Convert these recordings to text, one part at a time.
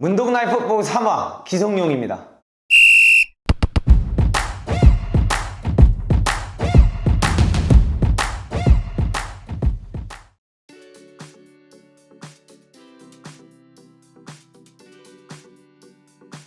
문동 나이프보 3화 기성용입니다.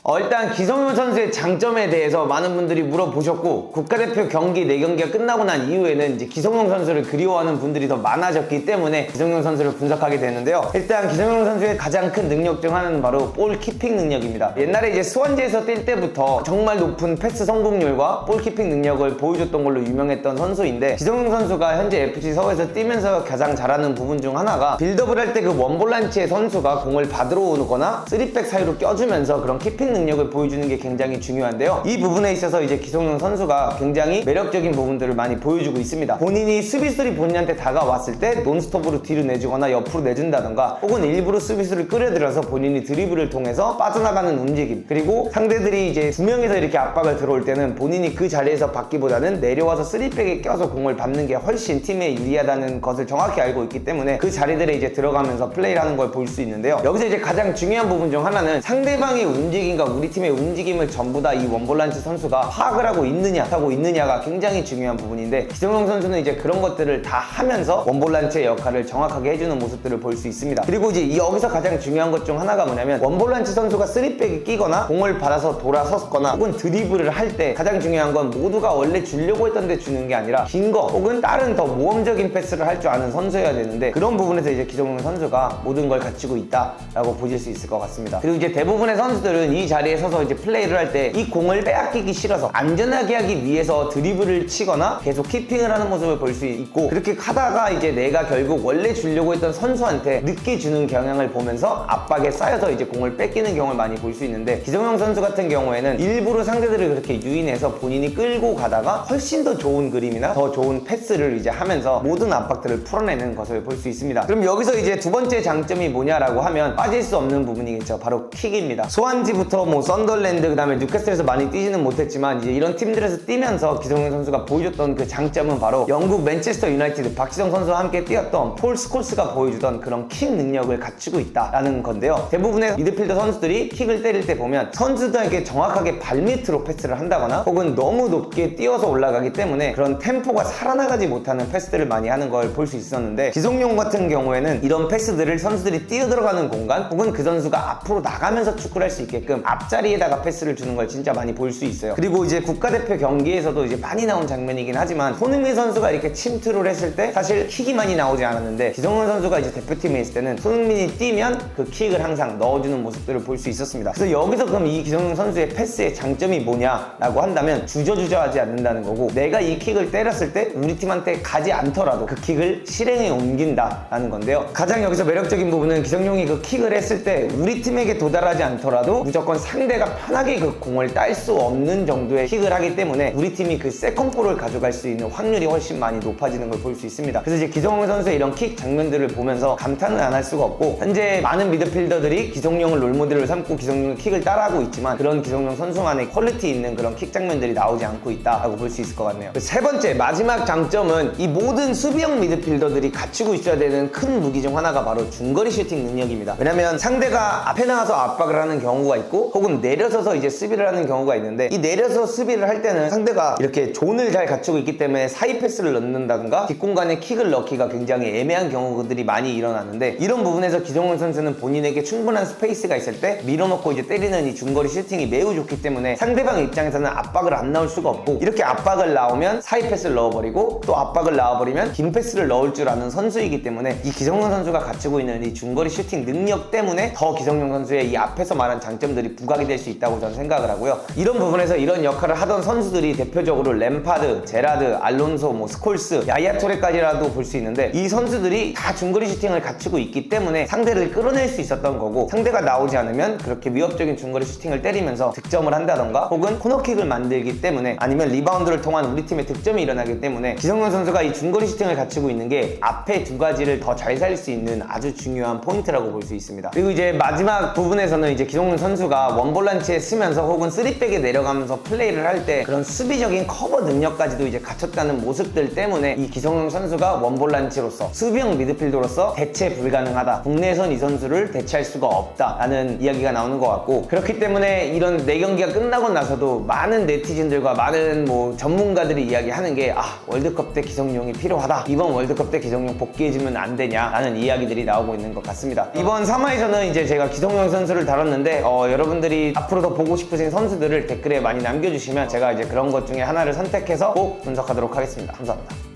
어, 일단 기성용 선수의 장점에 대해서 많은 분들이 물어보셨고 국가대표 경기 4경기가 끝나고 난 이후에는 이제 기성용 선수를 그리워하는 분들이 더 많아졌기 때문에 기성용 선수를 분석하게 되는데요. 일단 기성용 선수의 가장 큰 능력 중 하나는 바로 볼 키핑 능력입니다. 옛날에 이제 수원지에서 뛸 때부터 정말 높은 패스 성공률과 볼 키핑 능력을 보여줬던 걸로 유명했던 선수인데 기성용 선수가 현재 FC 서울에서 뛰면서 가장 잘하는 부분 중 하나가 빌드업을 할 때 그 원볼란치의 선수가 공을 받으러 오거나 3백 사이로 껴주면서 그런 키핑 능력을 보여주는 게 굉장히 중요한데요. 이 부분에 있어서 이제 기성용 선수가 굉장히 매력적인 부분들을 많이 보여주고 있습니다. 본인이 수비수들이 본인한테 다가왔을 때 논스톱으로 뒤로 내주거나 옆으로 내준다던가 혹은 일부러 수비수를 끌어들여서 본인이 드리블을 통해서 빠져나가는 움직임 그리고 상대들이 이제 두 명이서 이렇게 압박을 들어올 때는 본인이 그 자리에서 받기보다는 내려와서 쓰리백에 껴서 공을 받는 게 훨씬 팀에 유리하다는 것을 정확히 알고 있기 때문에 그 자리들에 이제 들어가면서 플레이를 하는 걸 볼 수 있는데요. 여기서 이제 가장 중요한 부분 중 하나는 상대방의 움직임과 우리 팀의 움직임을 전부 다 이 원볼란치 선수가 파악을 하고 있느냐, 하고 있느냐가 굉장히 중요한 부분인데 기성용 선수는 이제 그런 것들을 다 하면서 원볼란치의 역할을 정확하게 해주는 모습들을 볼 수 있습니다. 그리고 이제 이 여기서 가장 중요한 것 중 하나가 뭐냐면 원볼란치 선수가 쓰리백에 끼거나 공을 받아서 돌아섰거나 혹은 드리블을 할 때 가장 중요한 건 모두가 원래 주려고 했던 데 주는 게 아니라 긴 거 혹은 다른 더 모험적인 패스를 할 줄 아는 선수여야 되는데 그런 부분에서 이제 기성용 선수가 모든 걸 갖추고 있다라고 보실 수 있을 것 같습니다. 그리고 이제 대부분의 선수들은 이 자리에 서서 이제 플레이를 할 때 이 공을 빼앗기기 싫어서 안전하게 하기 위해서 드리블을 치거나 계속 키핑을 하는 모습을 볼 수 있고 그렇게 하다가 이제 내가 결국 원래 주려고 했던 선수한테 늦게 주는 경향을 보면서 압박에 쌓여서 이제 공을 뺏기는 경우를 많이 볼 수 있는데 기성용 선수 같은 경우에는 일부러 상대들을 그렇게 유인해서 본인이 끌고 가다가 훨씬 더 좋은 그림이나 더 좋은 패스를 이제 하면서 모든 압박들을 풀어내는 것을 볼 수 있습니다. 그럼 여기서 이제 두 번째 장점이 뭐냐라고 하면 빠질 수 없는 부분이겠죠. 바로 킥입니다. 소환지부터 뭐 썬덜랜드 그다음에 뉴캐슬에서 많이 뛰지는 못했지만 이제 이런 팀들에서 뛰면서 기성용 선수가 보여줬던 그 장점은 바로 영국 맨체스터 유나이티드 박지성 선수와 함께 뛰었던 폴 스콜스가 보여주던 그런 킥 능력을 갖추고 있다라는 건데요. 대부분의 미드필더 선수들이 킥을 때릴 때 보면 선수들에게 정확하게 발밑으로 패스를 한다거나 혹은 너무 높게 뛰어서 올라가기 때문에 그런 템포가 살아나가지 못하는 패스들을 많이 하는 걸 볼 수 있었는데 기성용 같은 경우에는 이런 패스들을 선수들이 뛰어들어가는 공간 혹은 그 선수가 앞으로 나가면서 축구를 할 수 있게끔 앞자리에다가 패스를 주는 걸 진짜 많이 볼 수 있어요. 그리고 이제 국가대표 경기에서도 이제 많이 나온 장면이긴 하지만 손흥민 선수가 이렇게 침투를 했을 때 사실 킥이 많이 나오지 않았는데 기성용 선수가 이제 대표팀에 있을 때는 손흥민이 뛰면 그 킥을 항상 넣어주는 모습들을 볼 수 있었습니다. 그래서 여기서 그럼 이 기성용 선수의 패스의 장점이 뭐냐라고 한다면 주저주저하지 않는다는 거고 내가 이 킥을 때렸을 때 우리 팀한테 가지 않더라도 그 킥을 실행에 옮긴다라는 건데요. 가장 여기서 매력적인 부분은 기성용이 그 킥을 했을 때 우리 팀에게 도달하지 않더라도 무조건 상대가 편하게 그 공을 딸 수 없는 정도의 킥을 하기 때문에 우리 팀이 그 세컨볼을 가져갈 수 있는 확률이 훨씬 많이 높아지는 걸 볼 수 있습니다. 그래서 이제 기성용 선수의 이런 킥 장면들을 보면서 감탄은 안 할 수가 없고 현재 많은 미드필더들이 기성용을 롤모델로 삼고 기성용의 킥을 따라하고 있지만 그런 기성용 선수만의 퀄리티 있는 그런 킥 장면들이 나오지 않고 있다라고 볼 수 있을 것 같네요. 세 번째 마지막 장점은 이 모든 수비형 미드필더들이 갖추고 있어야 되는 큰 무기 중 하나가 바로 중거리 슈팅 능력입니다. 왜냐면 상대가 앞에 나가서 압박을 하는 경우가 있고 혹은 내려서서 이제 수비를 하는 경우가 있는데 이 내려서 수비를 할 때는 상대가 이렇게 존을 잘 갖추고 있기 때문에 사이 패스를 넣는다든가 뒷공간에 킥을 넣기가 굉장히 애매한 경우들이 많이 일어나는데 이런 부분에서 기성훈 선수는 본인에게 충분한 스페이스가 있을 때 밀어넣고 이제 때리는 이 중거리 슈팅이 매우 좋기 때문에 상대방 입장에서는 압박을 안 나올 수가 없고 이렇게 압박을 나오면 사이 패스를 넣어버리고 또 압박을 나와버리면 긴 패스를 넣을 줄 아는 선수이기 때문에 이 기성용 선수가 갖추고 있는 이 중거리 슈팅 능력 때문에 더 기성용 선수의 이 앞에서 말한 장점들이 부각이 될 수 있다고 저는 생각을 하고요. 이런 부분에서 이런 역할을 하던 선수들이 대표적으로 램파드, 제라드, 알론소, 뭐 스콜스, 야야 토레까지라도 볼 수 있는데 이 선수들이 다 중거리 슈팅을 갖추고 있기 때문에 상대를 끌어낼 수 있었던 거고 상대가 나오지 않으면 그렇게 위협적인 중거리 슈팅을 때리면서 득점을 한다던가 혹은 코너킥을 만들기 때문에 아니면 리바운드를 통한 우리 팀의 득점이 일어나기 때문에 기성용 선수가 이 중거리 슈팅을 갖추고 있는 게 앞에 두 가지를 더 잘 살릴 수 있는 아주 중요한 포인트라고 볼 수 있습니다. 그리고 이제 마지막 부분에서는 이제 기성용 선수가 원볼란치에 쓰면서 혹은 쓰리백에 내려가면서 플레이를 할 때 그런 수비적인 커버 능력까지도 이제 갖췄다는 모습들 때문에 이 기성용 선수가 원볼란치로서 수비형 미드필더로서 대체 불가능하다. 국내에선 이 선수를 대체할 수가 없다라는 이야기가 나오는 것 같고 그렇기 때문에 이런 네 경기가 끝나고 나서도 많은 네티즌들과 많은 뭐 전문가들이 이야기하는 게 아 월드컵 때 기성용이 필요하다. 이번 월드컵 때 기성용 복귀해주면 안 되냐라는 이야기들이 나오고 있는 것 같습니다. 이번 3화에서는 이제 제가 기성용 선수를 다뤘는데 어, 여러분들이 앞으로 더 보고 싶으신 선수들을 댓글에 많이 남겨주시면 제가 이제 그런 것 중에 하나를 선택해서 꼭 분석하도록 하겠습니다. 감사합니다.